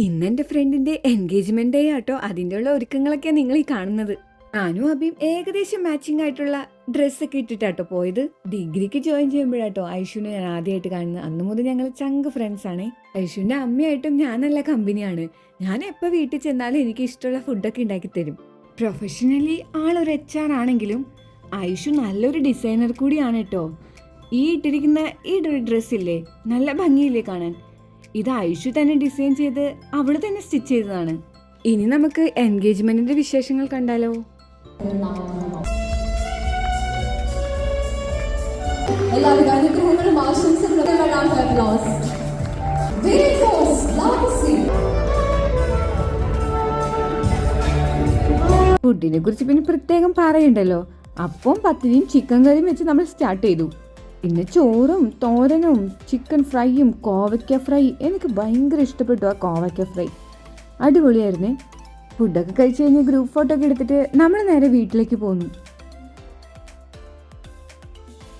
ഇന്ന് എന്റെ ഫ്രണ്ടിന്റെ എൻഗേജ്മെന്റ് ഡേ ആട്ടോ. അതിന്റെ ഉള്ള ഒരുക്കങ്ങളൊക്കെയാണ് നിങ്ങൾ ഈ കാണുന്നത്. ഞാനും അബിയും ഏകദേശം മാച്ചിങ് ആയിട്ടുള്ള ഡ്രസ്സൊക്കെ ഇട്ടിട്ടാട്ടോ പോയത്. ഡിഗ്രിക്ക് ജോയിൻ ചെയ്യുമ്പോഴാട്ടോ ഐഷുവിനെ ഞാൻ ആദ്യമായിട്ട് കാണുന്നത്. അന്ന് മുതൽ ഞങ്ങൾ ചങ്ക് ഫ്രണ്ട്സ് ആണ്. ഐഷുവിന്റെ അമ്മയായിട്ടും ഞാൻ നല്ല കമ്പനിയാണ്. ഞാൻ എപ്പോൾ വീട്ടിൽ ചെന്നാലും എനിക്ക് ഇഷ്ടമുള്ള ഫുഡൊക്കെ ഉണ്ടാക്കി തരും. പ്രൊഫഷണലി ആളൊരു എച്ച് ആർ ആണെങ്കിലും ഐഷു നല്ലൊരു ഡിസൈനർ കൂടിയാണ് കേട്ടോ. ഈ ഇട്ടിരിക്കുന്ന ഈ ഡ്രസ്സില്ലേ നല്ല ഭംഗിയില്ലേ കാണാൻ? ഇത് ഐഷു തന്നെ ഡിസൈൻ ചെയ്ത് അവൾ തന്നെ സ്റ്റിച്ച് ചെയ്തതാണ്. ഇനി നമുക്ക് എൻഗേജ്മെന്റിന്റെ വിശേഷങ്ങൾ കണ്ടാലോ? എല്ലാവരും അനുഗ്രഹങ്ങളും ആശംസകളും ഫുഡിനെ കുറിച്ച് പിന്നെ പ്രത്യേകം പറയണ്ടല്ലോ. അപ്പം പത്തിരിയും ചിക്കൻ കറിയും വെച്ച് നമ്മൾ സ്റ്റാർട്ട് ചെയ്തു. പിന്നെ ചോറും തോരനും ചിക്കൻ ഫ്രൈയും കോവയ്ക്ക ഫ്രൈ എനിക്ക് ഭയങ്കര ഇഷ്ടപ്പെട്ടു ആ കോവയ്ക്ക ഫ്രൈ അടിപൊളിയായിരുന്നേ. ഫുഡൊക്കെ കഴിച്ച് കഴിഞ്ഞ് ഗ്രൂപ്പ് ഫോട്ടോ ഒക്കെ എടുത്തിട്ട് നമ്മൾ നേരെ വീട്ടിലേക്ക് പോന്നു.